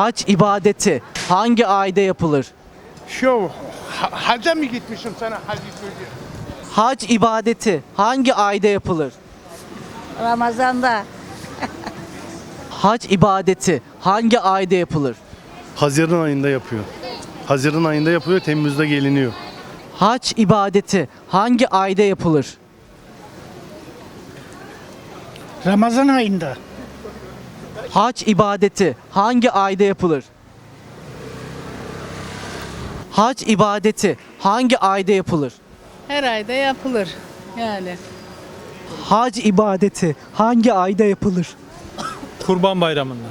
Hac ibadeti hangi ayda yapılır? Şu ha- hacca mı gitmişim sana hacı söylüyor. Hac ibadeti hangi ayda yapılır? Ramazan'da. Hac ibadeti hangi ayda yapılır? Haziran ayında yapıyor. Haziran ayında yapıyor, Temmuz'da geliniyor. Hac ibadeti hangi ayda yapılır? Ramazan ayında. Hac ibadeti hangi ayda yapılır? Hac ibadeti hangi ayda yapılır? Her ayda yapılır yani. Hac ibadeti hangi ayda yapılır? Kurban Bayramı'nda.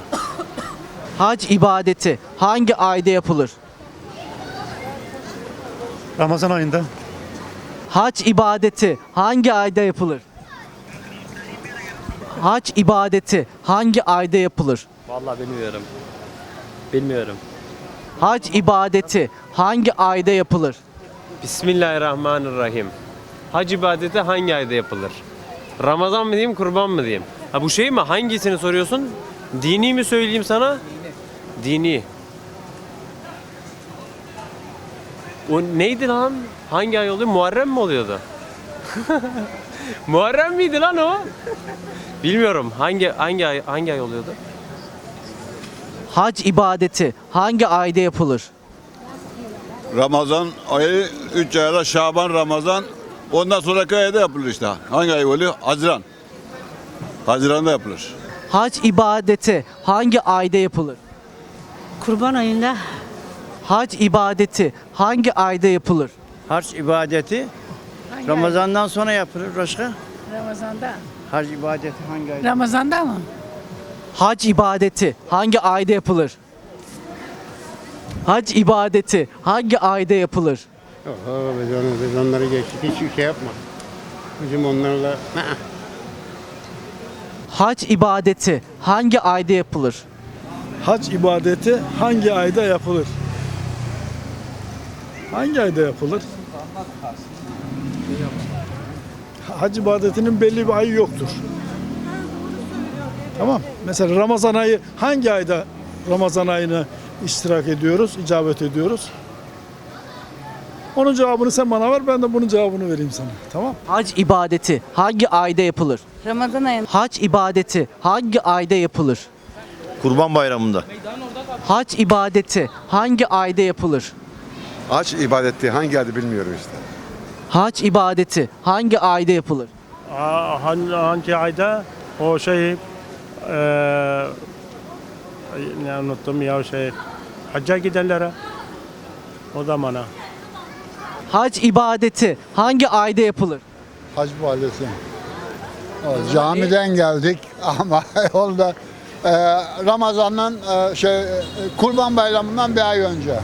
Hac ibadeti hangi ayda yapılır? Ramazan ayında. Hac ibadeti hangi ayda yapılır? Hac ibadeti hangi ayda yapılır? Vallahi bilmiyorum. Bilmiyorum. Hac ibadeti hangi ayda yapılır? Bismillahirrahmanirrahim. Hac ibadeti hangi ayda yapılır? Ramazan mı diyeyim, kurban mı diyeyim? Ha bu şey mi? Hangisini soruyorsun? Dini mi söyleyeyim sana? Dini. O neydi lan? Hangi ay oluyor? Muharrem mi oluyordu? Muharrem miydi lan o? Bilmiyorum. Hangi hangi ay hangi ay oluyordu? Hac ibadeti hangi ayda yapılır? Ramazan ayı 3 ayda Şaban, Ramazan. Ondan sonraki ayda yapılır işte. Hangi ay oluyor? Haziran. Haziran'da yapılır. Hac ibadeti hangi ayda yapılır? Kurban ayında. Hac ibadeti hangi ayda yapılır? Harç ibadeti Ramazan'dan sonra yapılır başka. Ramazan'da. Harç ibadeti hangi ay? Ramazan'da mı? Hac ibadeti hangi ayda yapılır? Hac ibadeti hangi ayda yapılır? Oho, biz, onu, biz onları geçtik. Hiçbir şey yapma. Bizim onlarla... Hac ibadeti hangi ayda yapılır? Hac ibadeti hangi ayda yapılır? Hangi ayda yapılır? Hac ibadetinin belli bir ayı yoktur. Tamam. Mesela Ramazan ayı hangi ayda Ramazan ayına iştirak ediyoruz, icabet ediyoruz? Onun cevabını sen bana ver, ben de bunun cevabını vereyim sana. Tamam? Hac ibadeti hangi ayda yapılır? Ramazan ayında. Hac ibadeti hangi ayda yapılır? Kurban Bayramı'nda. Hac ibadeti hangi ayda yapılır? Hac ibadeti hangi adı bilmiyorum işte. Hac ibadeti hangi ayda yapılır? hangi, hangi ayda o şey eee ne unuttum ya şey hacca gidenlere o zamana. Hac ibadeti hangi ayda yapılır? Hac ibadeti. Camiden geldik ama yolda e, Ramazan'dan e, şey e, Kurban Bayramı'ndan bir ay önce.